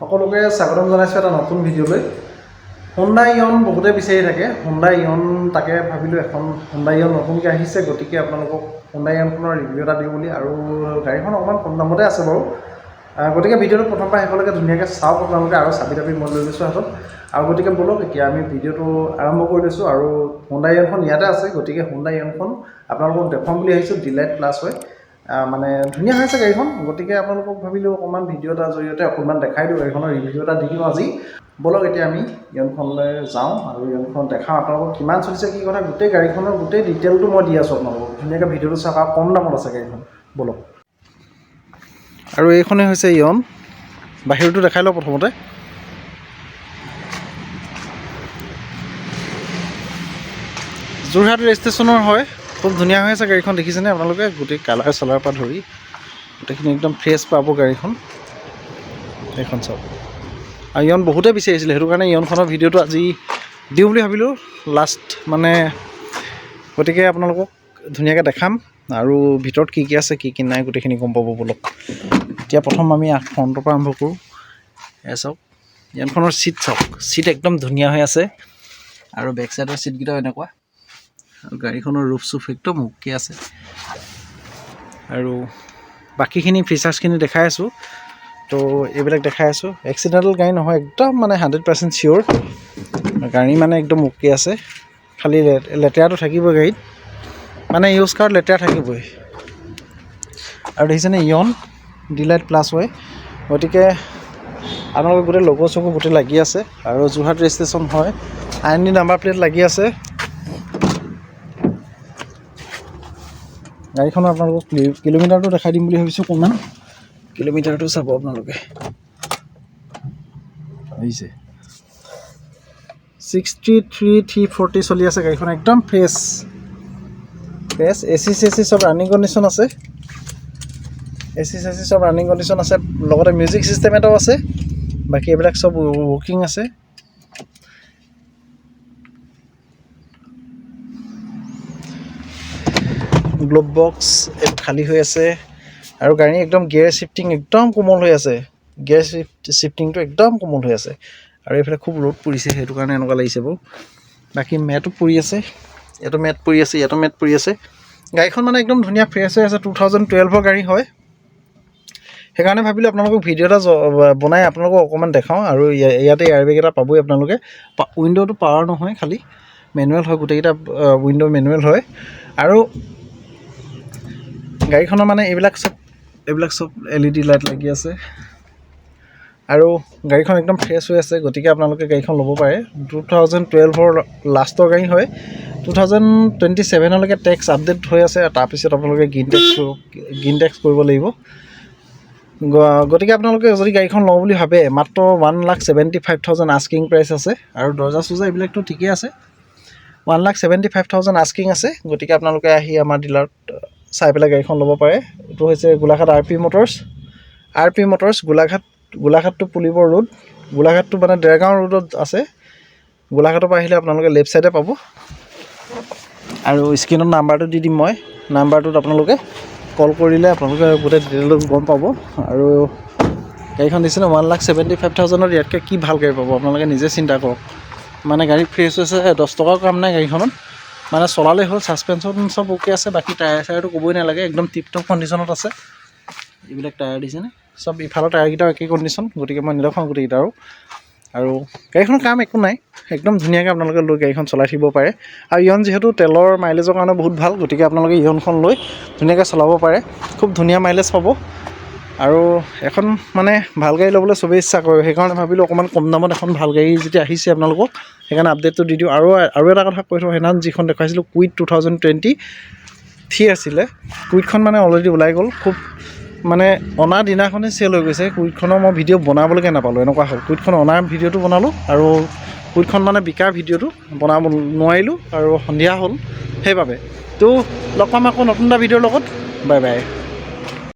সকলোকে স্বাগতম জনাইছোঁ এটা নতুন ভিডিঅ'লৈ। হোণ্ডা ইয়ন বহুতে বিচাৰি থাকে। হোণ্ডা ইয়ন তাকে ভাবিলোঁ এখন হোণ্ডা ইয়ন নতুনকৈ আহিছে গতিকে আপোনালোকক হোণ্ডা ইয়নখনৰ ৰিভিউ এটা দিওঁ বুলি আৰু গাড়ীখন অকণমান কম দামতে আছে বাৰু। গতিকে ভিডিঅ'টো প্ৰথমৰ পৰা শেষলৈকে ধুনীয়াকৈ চাওক আপোনালোকে আৰু চাবি তাবি মই লৈ গৈছোঁ হাতত। আৰু গতিকে ব'লক এতিয়া আমি ভিডিঅ'টো আৰম্ভ কৰি লৈছোঁ আৰু হোণ্ডা ইয়নখন ইয়াতে আছে গতিকে হোণ্ডা ইয়নখন আপোনালোকক দেখুৱাম বুলি আহিছোঁ ডিলাইট প্লাছ হয়। মানে ধুনীয়া হৈ আছে গাড়ীখন। গতিকে আপোনালোকক ভাবিলোঁ অকণমান ভিডিঅ' এটাৰ জৰিয়তে অকণমান দেখাই দিওঁ গাড়ীখনৰ ৰিভিউ এটা দি দিওঁ আজি। ব'লক এতিয়া আমি ইয়নখনলৈ যাওঁ আৰু ইয়নখন দেখাওঁ আপোনালোকক কিমান চলিছে কি কথা গোটেই গাড়ীখনৰ গোটেই ডিটেইলটো মই দি আছোঁ আপোনালোকক। ধুনীয়াকৈ ভিডিঅ'টো চাওক আৰু কম দামত আছে গাড়ীখন। ব'লক। আৰু এইখনেই হৈছে ইয়ন। বাহিৰটো দেখাই লওঁ প্ৰথমতে। যোৰহাট ৰেজিষ্ট্ৰেশ্যনৰ হয়। খুব ধুনীয়া হৈ আছে গাড়ীখন দেখিছেনে? আপোনালোকে গোটেই কালাৰ চালাৰ পৰা ধৰি গোটেইখিনি একদম ফ্ৰেছ পাব গাড়ীখন। এইখন চাওক। আৰু ইয়ন বহুতেই বিচাৰিছিলে সেইটো কাৰণে ইয়নখনৰ ভিডিঅ'টো আজি দিওঁ বুলি ভাবিলোঁ। লাষ্ট মানে গতিকে আপোনালোকক ধুনীয়াকৈ দেখাম আৰু ভিতৰত কি কি আছে কি কি নাই গোটেইখিনি গম পাব বলক। এতিয়া প্ৰথম আমি ফ্ৰণ্টৰ পৰা আৰম্ভ কৰোঁ। এয়া চাওক ইয়নখনৰ ছিট চাওক। ছিট একদম ধুনীয়া হৈ আছে। আৰু বেক চাইডৰ ছিটকেইটাও এনেকুৱা। গাড়ীখনৰ ৰূপ চুপ একদম অ'কে আছে। আৰু বাকীখিনি ফিচাৰ্ছখিনি দেখাই আছোঁ, তো এইবিলাক দেখাই আছোঁ। এক্সিডেণ্টেল গাড়ী নহয়, একদম মানে হাণ্ড্ৰেড পাৰ্চেণ্ট চিয়'ৰ গাড়ী মানে একদম অ'কে আছে। খালি লেতেৰাটো থাকিবই গাড়ীত। মানে ইউজ কৰাত লেতেৰা থাকিবই। আৰু দেখিছেনে, ইয়ন ডিলাইট প্লাছ হয়। গতিকে আপোনালোকৰ গোটেই লগৰ চগো গোটেই লাগি আছে। আৰু যোৰহাট ৰেজিষ্ট্ৰেশ্যন হয়। I N D number plate লাগি আছে। গাড়ীখনৰ আপোনালোকক কিলো- কিলোমিটাৰটো দেখাই দিম বুলি ভাবিছোঁ অকণমান। কিলোমিটাৰটো চাব আপোনালোকে। আহিছে। ছিক্সটি থ্ৰী থ্ৰী ফৰ্টি চলি আছে গাড়ীখন একদম ফ্ৰেছ ফ্ৰেছ এ চি চে চি চব ৰানিং কণ্ডিশ্যন আছে। এ চি চে চি চব ৰানিং কণ্ডিশ্যন আছে। লগতে মিউজিক ছিষ্টেম এটাও আছে। বাকী এইবিলাক চব ৱৰ্কিং আছে। গ্ল'ব বক্স এইটো খালী হৈ আছে। আৰু গাড়ী একদম গিয়াৰ চিফটিং একদম কোমল হৈ আছে। গিয়াৰ চিফটিংটো একদম কোমল হৈ আছে। আৰু এইফালে খুব ৰ'দ পৰিছে, সেইটো কাৰণে এনেকুৱা লাগিছে বাৰু। বাকী মেটো পৰি আছে। ইয়াতো মেট পৰি আছে, ইয়াতো মেট পৰি আছে। গাড়ীখন মানে একদম ধুনীয়া ফ্ৰেছ হৈ আছে টু থাউজেণ্ড টুৱেলভৰ গাড়ী হয়। সেইকাৰণে ভাবিলোঁ আপোনালোকক ভিডিঅ' এটা বনাই আপোনালোকক অকণমান দেখাওঁ। আৰু ইয়া- ইয়াতে এয়াৰবেগ এটা পাবই আপোনালোকে। উইণ্ড'টো পাৱাৰ নহয় খালি। মেনুৱেল হয়, গোটেইকেইটা উইণ্ড' মেনুৱেল হয়। আৰু গাড়ীখনৰ মানে এইবিলাক চব এইবিলাক চব এল ই ডি লাইট লাগি আছে। আৰু গাড়ীখন একদম ফ্ৰেছ হৈ আছে, গতিকে আপোনালোকে গাড়ীখন ল'ব পাৰে। টু থাউজেণ্ড টুৱেলভৰ লাষ্টৰ গাড়ী হয়। টু থাউজেণ্ড টুৱেণ্টি ছেভেনলৈকে টেক্স আপডেট হৈ আছে তাৰপিছত আপোনালোকে গ্ৰীণ টেক্স গ্ৰীণ টেক্স কৰিব লাগিব। গতিকে আপোনালোকে যদি গাড়ীখন লওঁ বুলি ভাবে, মাত্ৰ one lakh seventy five thousand asking price আছে আৰু দৰ্জা চৰ্জা এইবিলাকতো ঠিকেই আছে। One lakh seventy five thousand asking আছে, গতিকে আপোনালোকে আহি আমাৰ ডিলাৰত চাই পেলাই গাড়ীখন ল'ব পাৰে। এইটো হৈছে Golaghat R P motors. R P motors Golaghat গোলাঘাটটো Pulibor road. গোলাঘাটটো মানে ডেৰগাঁও ৰোডত আছে। গোলাঘাটৰ পৰা আহিলে আপোনালোকে লেফ্ট ছাইডে পাব। আৰু স্ক্ৰীণত নাম্বাৰটো দি দিম মই। নাম্বাৰটোত আপোনালোকে কল কৰিলে আপোনালোকে গোটেই ডিটেইলটো গম পাব। আৰু গাড়ীখন দিছিলে ওৱান লাখ ছেভেণ্টি ফাইভ থাউজেণ্ডত ইয়াতকৈ কি ভাল গাড়ী পাব? আপোনালোকে নিজে চিন্তা কৰক। মানে গাড়ী ফ্ৰেছ হৈছে দহ টকাৰ কাম নাই গাড়ীখনত। মানে চলালেই হ'ল ছাছপেনশ্যন চব অ'কে আছে বাকী টায়াৰ চায়াৰটো ক'বই নালাগে একদম টিপটপ কণ্ডিশ্যনত আছে। এইবিলাক টায়াৰ দিছেনে চব ইফালৰ টায়াৰকেইটাও একেই কণ্ডিশ্যন গতিকে মই নেদেখাওঁ গোটেইকেইটা আৰু। আৰু গাড়ীখনৰ কাম একো নাই একদম ধুনীয়াকৈ আপোনালোকে লৈ গাড়ীখন চলাই থাকিব পাৰে। আৰু ইয়ন যিহেতু তেলৰ মাইলেজৰ কাৰণে বহুত ভাল গতিকে আপোনালোকে ইয়নখন লৈ ধুনীয়াকৈ চলাব পাৰে। খুব ধুনীয়া মাইলেজ পাব। আৰু এখন মানে ভাল গাড়ী ল'বলৈ চবেই ইচ্ছা কৰে। সেইকাৰণে ভাবিলোঁ অকণমান কম দামত এখন ভাল গাড়ী যেতিয়া আহিছে আপোনালোকক সেইকাৰণে আপডেটটো দি দিওঁ। আৰু আৰু এটা কথা কৈ থওঁ সেইদিনাখন যিখন দেখুৱাইছিলোঁ Kwid two thousand twenty three আছিলে। কুইটখন মানে অলৰেডি ওলাই গ'ল। খুব মানে অনা দিনাখনেই চেল হৈ গৈছে। কুইটখনৰ মই ভিডিঅ' বনাবলৈকে নাপালোঁ এনেকুৱা হ'ল। কুইটখন অনাৰ ভিডিঅ'টো বনালোঁ আৰু কুইটখন মানে বিকাৰ ভিডিঅ'টো বনাব নোৱাৰিলোঁ আৰু সন্ধিয়া হ'ল সেইবাবে। তো লগ পাম আকৌ নতুন এটা ভিডিঅ'ৰ লগত। Bye bye.